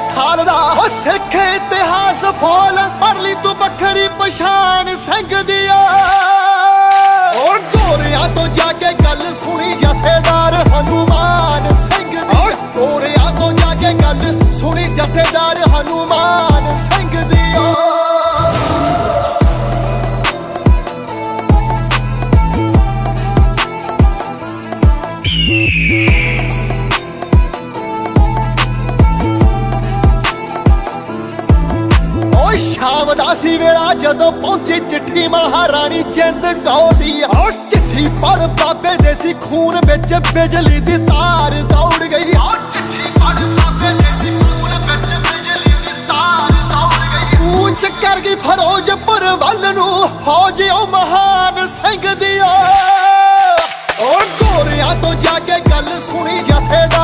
ਸਾਲ ਦਾ ਉਹ ਸਿੱਖ ਇਤਿਹਾਸ ਫੋਲ ਪੜ ਲਈ ਤੂੰ ਵੱਖਰੀ ਪਛਾਣ ਸਿੰਘ ਦੀਆ ਔਰ ਗੋਰਿਆਂ ਤੋਂ ਜਾ ਕੇ ਗੱਲ ਸੁਣੀ ਜਥੇਦਾਰ ਹਨੂਮਾਨ ਸਿੰਘ ਦੀ ਗੋਰਿਆਂ ਤੋਂ ਜਾ ਕੇ ਗੱਲ ਸੁਣੀ ਜਥੇਦਾਰ ਹਨੂਮਾਨ ਸਿੰਘ ਦੀਆ ਓ ਸ਼ਾਮ ਦਾ ਸੀ ਵੇਲਾ ਜਦੋਂ ਪਹੁੰਚੀ ਚਿੱਠੀ ਮਹਾਰਾਣੀ ਜਿੰਦ ਕੌਰ ਓ ਚਿੱਠੀ ਪੜ ਬਾਬੇ ਦੇ ਸੀ ਖੂਨ ਵਿੱਚ ਬਿਜਲੀ ਦੀ ਤਾਰ ਦੌੜ ਗਈ ਓ ਚਿੱਠੀ ਪੜ ਬਾਬੇ ਦੇ ਸੀ ਖੂਨ ਵਿੱਚ ਬਿਜਲੀ ਦੀ ਤਾਰ ਦੌੜ ਗਈ ਉੱਚ ਕਰ ਗਈ ਫਰੋਜ਼ਪੁਰ ਵੱਲ ਨੂੰ, ਫੌਜ ਓ ਮਹਾਨ ਸਿੰਘ ਦੀ ਓ। ਓ ਗੋਰਿਆਂ ਤੋਂ ਜਾ ਕੇ ਗੱਲ ਸੁਣੀ ਜਥੇਦਾਰ